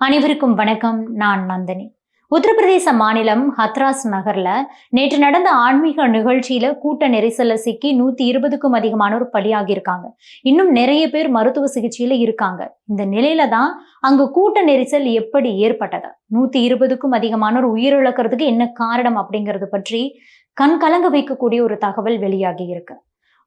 அனைவருக்கும் வணக்கம். நான் நந்தினி. உத்தரப்பிரதேச மாநிலம் ஹத்ராஸ் நகர்ல நேற்று நடந்த ஆன்மீக நிகழ்ச்சியில கூட்ட நெரிசல்ல சிக்கி நூத்தி இருபதுக்கும் அதிகமானோர் பலியாகி இருக்காங்க இன்னும் நிறைய பேர் மருத்துவ சிகிச்சையில இருக்காங்க. இந்த நிலையில தான் அங்கு கூட்ட நெரிசல் எப்படி ஏற்பட்டது? நூத்தி இருபதுக்கும் அதிகமானோர் உயிரிழக்கிறதுக்கு என்ன காரணம் அப்படிங்கிறது பற்றி கண் கலங்க வைக்கக்கூடிய ஒரு தகவல் வெளியாகி இருக்கு.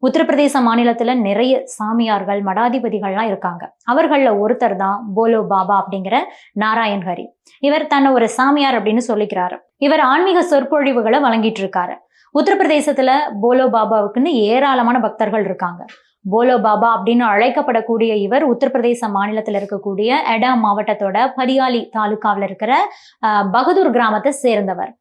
உத்தரப்பிரதேச மாநிலத்துல நிறைய சாமியார்கள் மடாதிபதிகள்லாம் இருக்காங்க. அவர்கள்ல ஒருத்தர் தான் போலோ பாபா அப்படிங்கிற நாராயண் ஹரி. இவர் தன்னை ஒரு சாமியார் அப்படின்னு சொல்லிக்கிறாரு. இவர் ஆன்மீக சொற்பொழிவுகளை வழங்கிட்டு இருக்காரு உத்தரப்பிரதேசத்துல போலோ பாபாவுக்குன்னு ஏராளமான பக்தர்கள் இருக்காங்க. போலோ பாபா அப்படின்னு அழைக்கப்படக்கூடிய இவர் உத்தரப்பிரதேச மாநிலத்தில் இருக்கக்கூடிய எடா மாவட்டத்தோட பரியாலி தாலுகாவில் இருக்கிற பகதூர் கிராமத்தை சேர்ந்தவர்.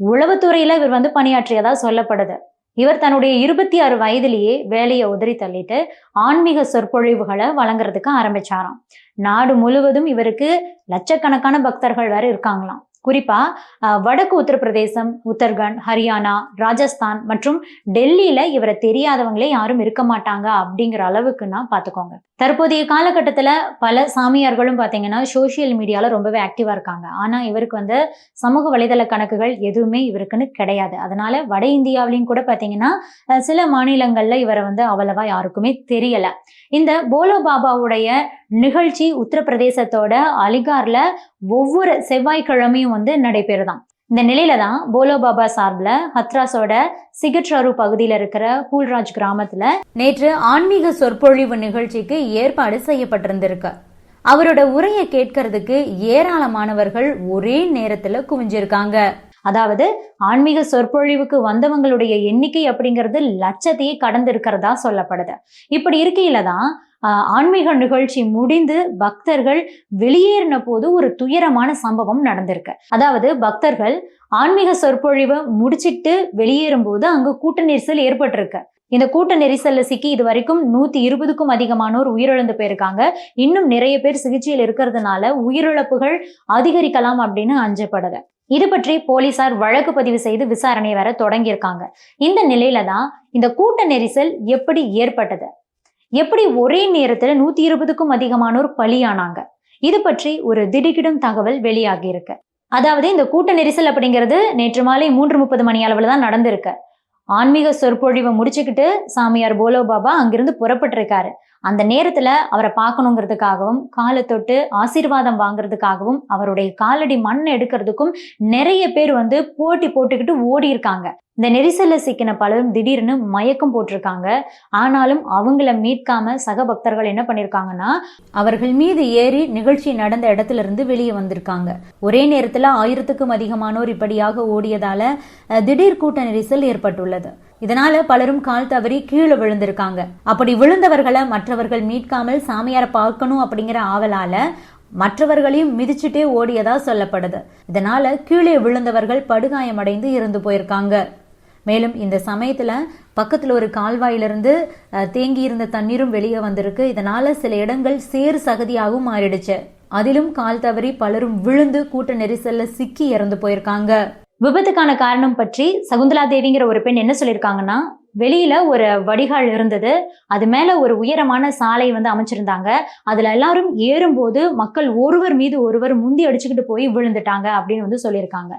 உளவுத்துறையில இவர் வந்து பணியாற்றியதா சொல்லப்படுது. இவர் தன்னுடைய இருபத்தி ஆறு வயதிலேயே வேலையை உதறி தள்ளிட்டு ஆன்மீக சொற்பொழிவுகளை வழங்குறதுக்கு ஆரம்பிச்சாராம். நாடு முழுவதும் இவருக்கு லட்சக்கணக்கான பக்தர்கள் வேற இருக்காங்களாம். குறிப்பா வடக்கு உத்தரப்பிரதேசம் உத்தரகண்ட் ஹரியானா ராஜஸ்தான் மற்றும் டெல்லியில இவரை தெரியாதவங்களே யாரும் இருக்க மாட்டாங்க அப்படிங்கிற அளவுக்குன்னா பாத்துக்கோங்க. தற்போதைய காலகட்டத்துல பல சாமியார்களும் பாத்தீங்கன்னா சோசியல் மீடியால ரொம்பவே ஆக்டிவா இருக்காங்க. ஆனா இவருக்கு வந்து சமூக வலைதள கணக்குகள் எதுவுமே இவருக்குன்னு கிடையாது. அதனால வட இந்தியாவிலையும் கூட பாத்தீங்கன்னா சில மாநிலங்கள்ல இவரை வந்து அவ்வளவா யாருக்குமே தெரியல. இந்த போலோ பாபாவுடைய நிகழ்ச்சி உத்தரப்பிரதேசத்தோட அலிகார்ல ஒவ்வொரு செவ்வாய்க்கிழமையும் வந்து நடைபெறுதான் இந்த நிலையில தான் போலோ பாபா சார்பில் ஹத்ராஸோட சிகட்ராரு பகுதியில் இருக்கிற பூல்ராஜ் கிராமத்துல நேற்று ஆன்மீக சொற்பொழிவு நிகழ்ச்சிக்கு ஏற்பாடு செய்யப்பட்டிருந்திருக்கு. அவரோட உரையை கேட்கறதுக்கு ஏராளமானவர்கள் ஒரே நேரத்துல குவிஞ்சிருக்காங்க. அதாவது ஆன்மீக சொற்பொழிவுக்கு வந்தவங்களுடைய எண்ணிக்கை அப்படிங்கிறது லட்சத்தையே கடந்து இருக்கிறதா சொல்லப்படுது. இப்படி இருக்கையில தான் ஆஹ், ஆன்மீக நிகழ்ச்சி முடிந்து பக்தர்கள் வெளியேறின போது ஒரு துயரமான சம்பவம் நடந்திருக்கு. அதாவது பக்தர்கள் ஆன்மீக சொற்பொழிவை முடிச்சிட்டு வெளியேறும் போது அங்கு கூட்ட நெரிசல் ஏற்பட்டிருக்கு. இந்த கூட்ட நெரிசல்ல சிக்கி இது வரைக்கும் நூத்தி இருபதுக்கும் அதிகமானோர் உயிரிழந்து போயிருக்காங்க. இன்னும் நிறைய பேர் சிகிச்சையில் இருக்கிறதுனால உயிரிழப்புகள் அதிகரிக்கலாம் அப்படின்னு அஞ்சப்படுது. இது பற்றி போலீசார் வழக்கு பதிவு செய்து விசாரணை வர தொடங்கியிருக்காங்க. இந்த நிலையில தான் இந்த கூட்ட நெரிசல் எப்படி ஏற்பட்டது? எப்படி ஒரே நேரத்துல நூத்தி இருபதுக்கும் அதிகமானோர் பலியானாங்க? இது பற்றி ஒரு திடுக்கிடும் தகவல் வெளியாகி இருக்கு அதாவது இந்த கூட்ட நெரிசல் அப்படிங்கிறது நேற்று மாலை மூன்று முப்பது மணி அளவில் தான் நடந்திருக்கு. ஆன்மீக சொற்பொழிவை முடிச்சுக்கிட்டு சாமியார் போலோ பாபா அங்கிருந்து புறப்பட்டிருக்காரு. அந்த நேரத்துல அவரை பார்க்கணுங்கிறதுக்காகவும் காலை தொட்டு ஆசீர்வாதம் வாங்குறதுக்காகவும் அவருடைய காலடி மண் எடுக்கிறதுக்கும் நிறைய பேர் வந்து போட்டி போட்டுக்கிட்டு ஓடி இருக்காங்க இந்த நெரிசல்ல சிக்கின பலரும் திடீர்னு மயக்கம் போட்டிருக்காங்க. ஆனாலும் அவங்கள மீட்காம சக பக்தர்கள் என்ன பண்ணிருக்காங்கன்னா அவர்கள் மீது ஏறி நிகழ்ச்சி நடந்த இடத்துல இருந்து வெளியே வந்திருக்காங்க. ஒரே நேரத்துல ஆயிரத்துக்கும் அதிகமானோர் இப்படியாக ஓடியதால திடீர் கூட்ட நெரிசல் ஏற்பட்டுள்ளது. இதனால பலரும் கால் தவறி கீழே விழுந்திருக்காங்க. அப்படி விழுந்தவர்களை மற்றவர்கள் மீட்காமல் சாமியாரை பார்க்கணும் அப்படிங்கிற ஆவலால மற்றவர்களையும் மிதிச்சுட்டே ஓடியதா சொல்லப்படுது. இதனால கீழே விழுந்தவர்கள் படுகாயமடைந்து இறந்து போயிருக்காங்க. மேலும் இந்த சமயத்தில் பக்கத்தில் ஒரு கால்வாயிலிருந்து தேங்கியிருந்த தேங்கி இருந்த தண்ணீரும் வெளியே வந்திருக்கு. இதனால சில இடங்கள் சேறு சகதியாகவும் மாறிடுச்சு. அதிலும் கால் தவறி பலரும் விழுந்து கூட்ட நெரிசல்ல சிக்கி இறந்து போயிருக்காங்க. விபத்துக்கான காரணம் பற்றி சகுந்தலா தேவிங்கிற ஒரு பெண் என்ன சொல்லியிருக்காங்கன்னா வெளியில ஒரு வடிகால் இருந்தது. அது மேல ஒரு உயரமான சாலை வந்து அமைச்சிருந்தாங்க. அதுல எல்லாரும் ஏறும்போது மக்கள் ஒருவர் மீது ஒருவர் முந்தி அடிச்சுக்கிட்டு போய் விழுந்துட்டாங்க அப்படின்னு வந்து சொல்லியிருக்காங்க.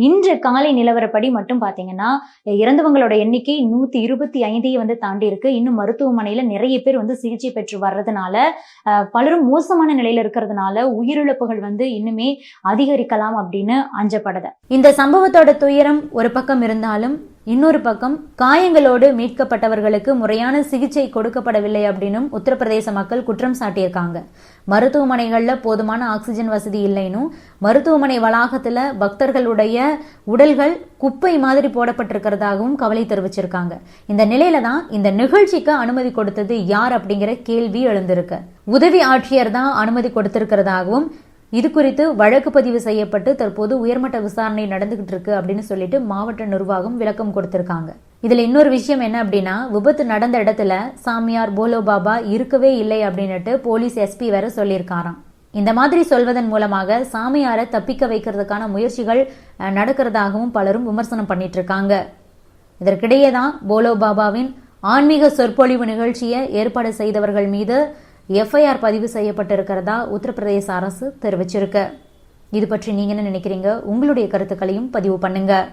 இன்று காலை நிலவரப்படி மட்டும் பாத்தீங்கன்னா இறந்தவங்களோட எண்ணிக்கை நூத்தி இருபத்தி ஐந்தையும் வந்து தாண்டி இருக்கு. இன்னும் மருத்துவமனையில நிறைய பேர் வந்து சிகிச்சை பெற்று வர்றதுனால அஹ், பலரும் மோசமான நிலையில இருக்கிறதுனால உயிரிழப்புகள் வந்து இன்னுமே அதிகரிக்கலாம் அப்படின்னு அஞ்சப்படுது இந்த சம்பவத்தோட துயரம் ஒரு பக்கம் இருந்தாலும் இன்னொரு பக்கம் காயங்களோடு மீட்கப்பட்டவர்களுக்கு முறையான சிகிச்சை கொடுக்கப்படவில்லை அப்படின்னும் உத்தரப்பிரதேச மக்கள் குற்றம் சாட்டியிருக்காங்க. மருத்துவமனைகளில் போதுமான ஆக்சிஜன் வசதி இல்லைன்னும் மருத்துவமனை வளாகத்துல பக்தர்களுடைய உடல்கள் குப்பை மாதிரி போடப்பட்டிருக்கிறதாகவும் கவலை தெரிவிச்சிருக்காங்க. இந்த நிலையில தான் இந்த நிகழ்ச்சிக்கு அனுமதி கொடுத்தது யார் அப்படிங்கிற கேள்வி எழுந்திருக்கு. உதவி ஆட்சியர் தான் அனுமதி கொடுத்திருக்கிறதாகவும் இது குறித்து வழக்கு பதிவு செய்யப்பட்டு தற்போது உயர்மட்ட விசாரணை நடந்துகிட்டு இருக்கு அப்படின்னு சொல்லிட்டு மாவட்ட நிர்வாகம் விளக்கம் கொடுத்திருக்காங்க. இதுல இன்னொரு விஷயம் என்ன அப்படின்னா விபத்து நடந்த இடத்துல சாமியார் போலோ பாபா இருக்கவே இல்லை அப்படின்னுட்டு போலீஸ் எஸ்பி வேற சொல்லியிருக்காராம். இந்த மாதிரி சொல்வதன் மூலமாக சாமியாரை தப்பிக்க வைக்கிறதுக்கான முயற்சிகள் நடக்கிறதாகவும் பலரும் விமர்சனம் பண்ணிட்டு இருக்காங்க இதற்கிடையே தான் போலோ பாபாவின் ஆன்மீக சொற்பொழிவு நிகழ்ச்சியை ஏற்பாடு செய்தவர்கள் மீது எஃப்ஐஆர் பதிவு செய்யப்பட்டிருக்கிறதா உத்தரப்பிரதேச அரசு தெரிவிச்சிருக்கு. இது பற்றி நீங்க என்ன நினைக்கிறீங்க? உங்களுடைய கருத்துக்களையும் பதிவு பண்ணுங்க.